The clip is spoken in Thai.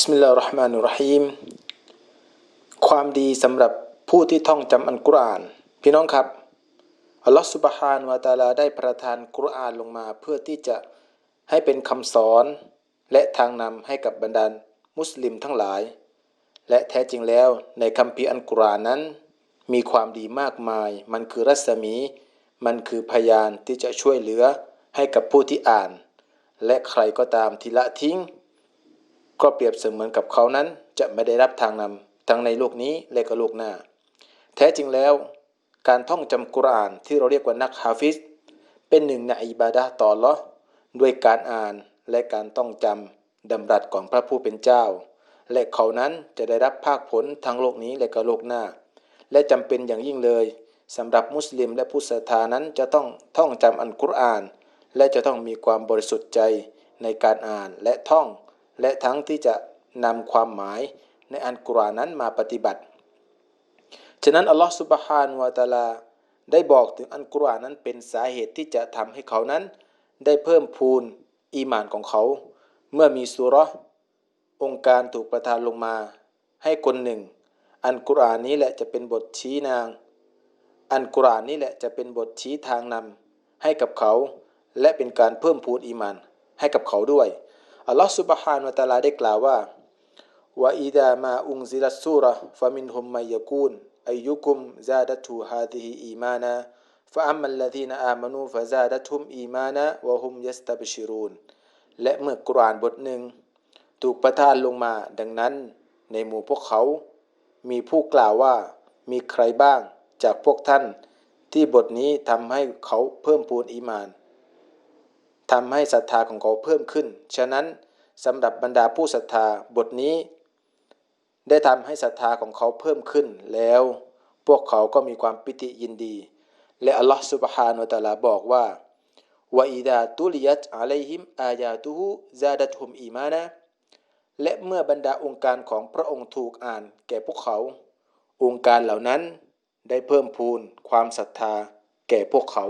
บิสมิลลาฮิรราะห์มานิราะฮีมความดีสำหรับผู้ที่ท่องจำอัลกุรอาน พี่น้องครับ อัลลอฮฺสุบฮานวะตาลาได้ประทานกุรอานลงมา เพื่อที่จะให้เป็นคำสอนและทางนำให้กับบรรดามุสลิมทั้งหลาย และแท้จริงแล้วในคัมภีอัลกุรอานนั้น มีความดีมากมาย มันคือรัศมี มันคือพยานที่จะช่วยเหลือให้กับผู้ที่อ่าน และใครก็ตามที่ละทิ้ง ก็เปรียบเสมือนกับเขานั้นจะไม่ได้รับทางนำทั้งในโลกนี้และก็โลกหน้า แท้จริงแล้ว การท่องจำกุรอานที่เราเรียกว่านักฮาฟิซเป็นหนึ่งในอิบาดะต่อลอด้วยการอ่านและการต้องจำดำรัสของพระผู้เป็นเจ้า และเขานั้นจะได้รับภาคผลทั้งโลกนี้และก็โลกหน้า และจำเป็นอย่างยิ่งเลยสำหรับมุสลิมและผู้ศรัทธานั้นจะต้องท่องจำอัลกุรอาน และจะต้องมีความบริสุทธิ์ใจในการอ่านและท่อง และทั้งที่จะนำความหมายในอันกุรอานนั้นมาปฏิบัติ ฉะนั้นอัลลอฮฺสุบฮานวะตาลาได้บอกถึงอันกุรอานนั้นเป็นสาเหตุที่จะทำให้เขานั้น ได้เพิ่มพูนอีมานของเขา เมื่อมีสุรองค์การถูกประทานลงมา ให้คนหนึ่ง อันกุรอานนี้แหละจะเป็นบทชี้นาง อันกุรอานนี้แหละจะเป็นบทชี้ทางนำให้กับเขา และเป็นการเพิ่มพูนอีมานให้กับเขาด้วย อัลลอฮฺสุบฮานุตาลาได้กล่าวว่าวาอีดามาอุงซิลัสซูระฟามินฮุมมายกูนอายุกุมซาดัตูฮาดิฮิอีมานะฟะอัมมัลลดีนอามานูฟะซาดัตุมอีมานะวะฮุมยัสตับชิรูนและเมื่อกุรานบทหนึ่ง ถูกประทานลงมา ดังนั้น ในหมู่พวกเขา มีผู้กล่าวว่ามีใครบ้างจากพวกท่าน ที่บทนี้ทำให้เขาเพิ่มพูนอีมาน ทำให้ศรัทธาของเขาเพิ่มขึ้น ฉะนั้นสำหรับบรรดาผู้ศรัทธาบทนี้ ได้ทำให้ศรัทธาของเขาเพิ่มขึ้นแล้ว พวกเขาก็มีความปิติยินดี และอัลลอฮฺสุบฮานุตะลาบอกว่าวอิดาตุลิยัตอะลัยฮิมอายาตุฮุซาดัตฮุมอีมานะและเมื่อบรรดาองค์การของพระองค์ถูกอ่านแก่พวกเขา องค์การเหล่านั้นได้เพิ่มพูนความศรัทธาแก่พวกเขา